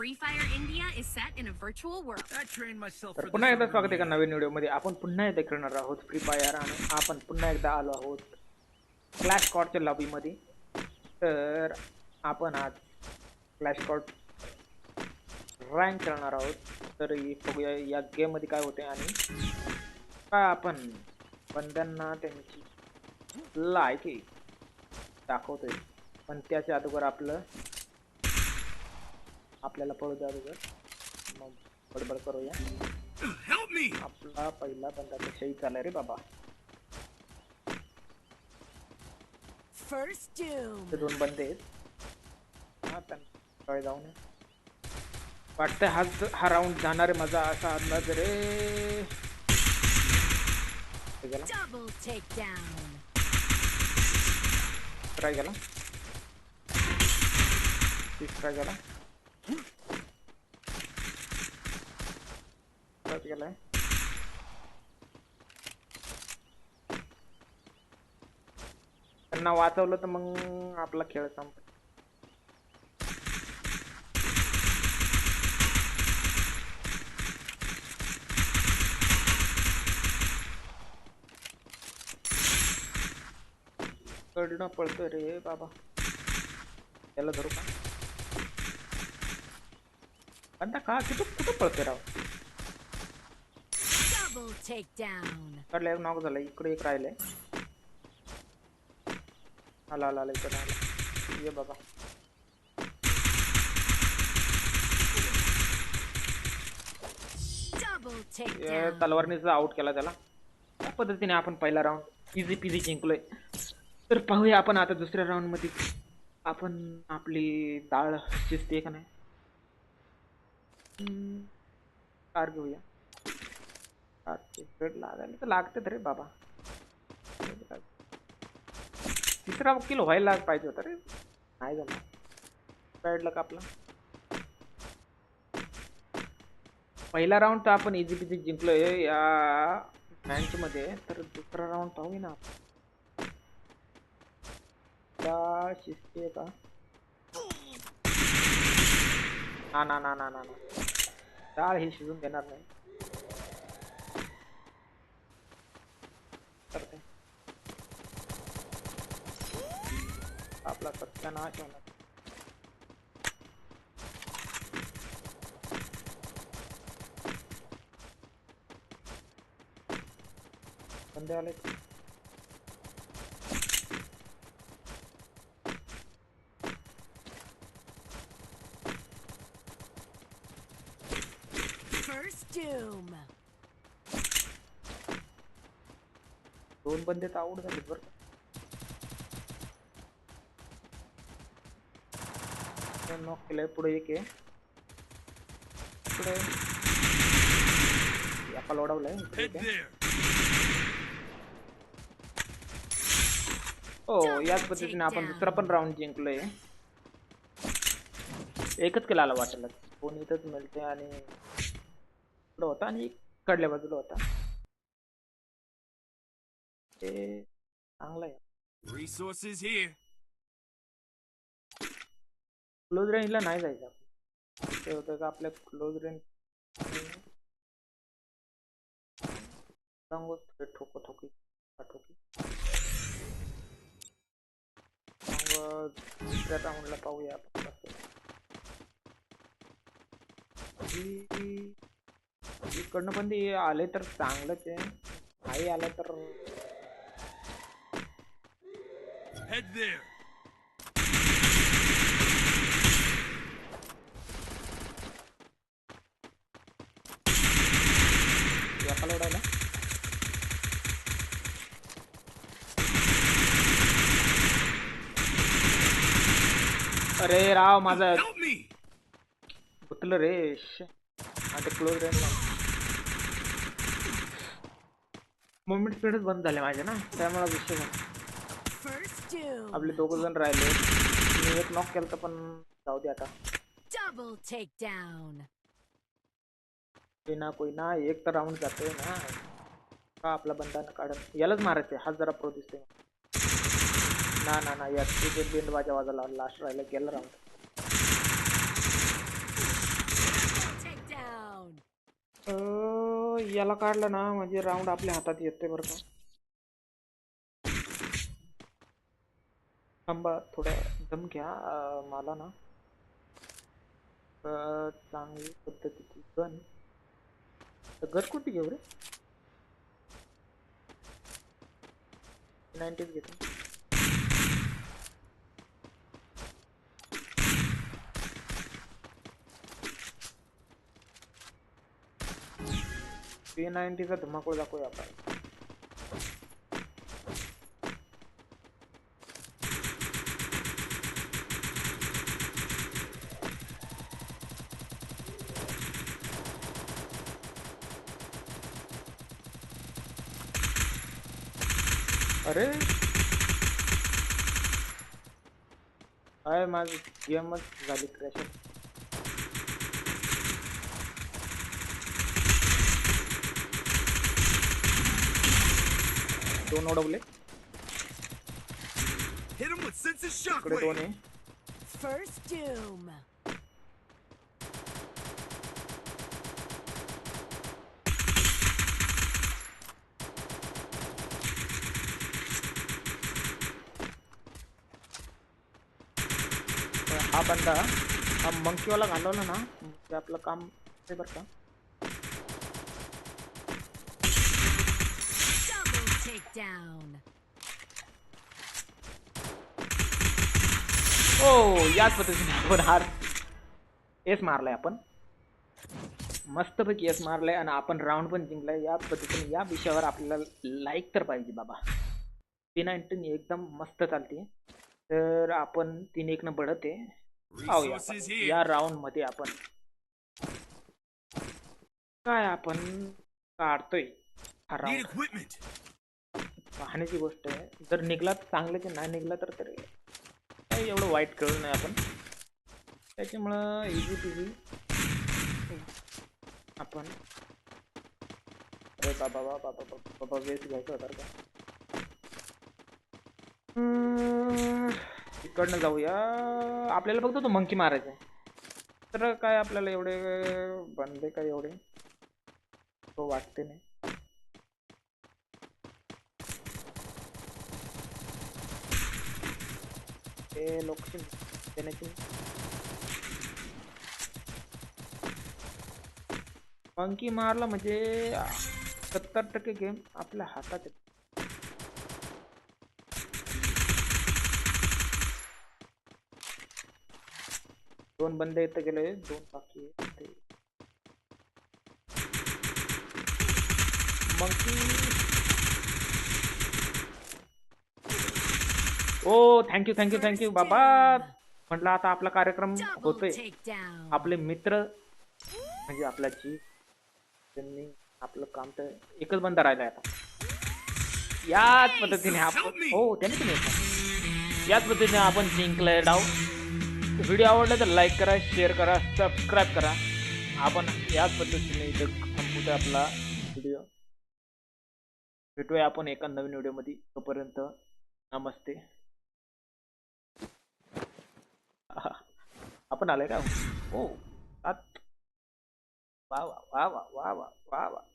Free Fire India is set in a virtual world. I trained myself तर for पुन्हा एकदा स्वागत आहे का नवीन व्हिडिओमध्ये आपण पुन्हा एकदा खेळणार आहोत फ्री फायर आणि आपण पुन्हा एकदा आलो आहोत क्लॅश कॉडच्या लॉबीमध्ये तर आपण आज क्लॅश कॉड रँक खेळणार आहोत. तर हे बघूया या गेममध्ये काय होते आणि काय आपण बंद्यांना त्यांची लायकी दाखवतोय. पण त्याच्या अगोदर आपलं आपल्याला पळू द्या अगोदर. मग बडबड करूया. Help me! आपला पहिला बंदा तर शहीद झाला रे बाबा. First doom. दोन बंदे आहेत. हा त्यांना जाऊन वाटतंय हा ज- हा राऊंड जाणार आहे माझा असा अंदाज रे. गेला. Double takedown. गेलाय त्यांना वाचवलं मग आपला खेळ संपला कडनं रे बाबा. त्याला धरू का? आता का कुठं. कडला एक नॉक झाला इकडे एक राहिलंय. आला आला आला इकडे आला. ये बाबा. तलवारनीचा आउट केला त्याला. त्या पद्धतीने आपण पहिला राऊंड इझी पिझी जिंकलोय. तर पाहूया आपण आता दुसऱ्या राऊंडमध्ये. आपण आपली डाळ शिजते का नाही? कार घेऊया. कारचे रेड लागायला तर लागतात रे बाबा। तिसरा किलो व्हायला पाहिजे होता रे। नाही झाला बॅड लक आपला पहिला राऊंड तर आपण इझी पिझी जिंकलोय या मध्ये। तर दुसरा राऊंड पाहूया ना आपण. का शिजते का? ना ना ना ना ना डाळ हे शिजून देणार नाही तर काय सत्यानाश होणार बंदे आले First doom. दोन बंदे तर आवड झाले बरं नॉक केलंय पुढे एक आहे पुढे याका लोडवलंय! हो याच पद्धतीने आपण दुसरा पण राऊंड जिंकलोय एकच केला आला वाटेल दोन इथंच मिळते आणि इकडं होता आणि कडल्या बाजूला होता ते चांगलं आहे Resources here. क्लोज रेंजला नाही जायचं आपण. ते होतं का आपल्या क्लोज रेंज सांगू ठोको ठोकी ठोकी मग दुसऱ्या राऊंडला पाहूया आपण इकडनं पण ते आले तर चांगलंच आहे. नाही आलं तर Head there! याका लोडायला अरे राव माझा Help रे आता क्लोज रेंज मुवमेंट बंद ना त्यामुळे विषय झाला. आपले दोघ एक नॉक केलं पण दे आता ना कोई ना, एक तर राऊंड जातोय ना। का आपला बंदा ना काढत यालाच मारायचंय हा जरा प्रो दिसतोय. ना ना ना यात ते बेंड वाजा वाजाला लास्ट राहिला, गेला राऊंड याला काढलं ना, म्हणजे राऊंड आपल्या हातात येते बरं का. थांबा, थोडा दम घ्या मला ना. चांगली पद्धतीची गन. ಗರ್ಕೊಟ್ಟಿಗೆ ಅವ್ರೆ ನೈಂಟೀಸ್ ಗೆತ पी नाइनटी का धमाकोड़ दाखो यहाँ अरे। अरे माझ गेमच झाली क्रॅश दोन अडवले इकडे दोन आहे हा बंदा हा मंकीवाला घालवला ना ते आपलं काम आहे बरं का. हो याच पद्धतीने आपण हार. एस मारलाय आपण. मस्तपैकी एस मारलाय आणि आपण राऊंड पण जिंकलाय. याच पद्धतीने या विषयावर आपल्याला लाईक तर पाहिजे बाबा. ती नाईन्टीन एकदम मस्त चालते तर आपण तीन एक न आहे. या राऊंडमध्ये आपण काय आपण काढतोय? हा राऊंड. पाहण्याची गोष्ट आहे. जर निघला तर चांगलं ते नाही निघला तर तरी काही एवढं वाईट कळलं नाही आपण. त्याच्यामुळं इझी पिझी आपण अरे बाबा बाबा बाबा बाबा वेस्ट घ्यायचं होता का. इकडनं जाऊया. आपल्याला फक्त तो मंकी मारायचा आहे. तर काय आपल्याला एवढे बनले काय एवढे? तो वाटते नाही. ते लोकेशन देण्याची. मंकी मारला म्हणजे सत्तर टक्के गेम आपल्या हातात येतो. दोन बंदे इथं गेले दोन बाकी आहेत monkey O thank you thank you thank you बाबा म्हटलं आता आपला कार्यक्रम होतोय. आपले मित्र म्हणजे आपला जी त्यांनी आपलं काम तर एकच बंद राहिलाय आता. याच पद्धतीने आपण हो त्याने याच पद्धतीने आपण जिंकलंय डाव. व्हिडिओ आवडला तर लाईक करा शेअर करा सबस्क्राईब करा. आपण याच पद्धतीने इथं संपूर्ण आपला व्हिडिओ. भेटूया आपण एका नवीन व्हिडिओमध्ये. तोपर्यंत नमस्ते. आपण आलाय का? हो. वा वा वा वा वा वा वा.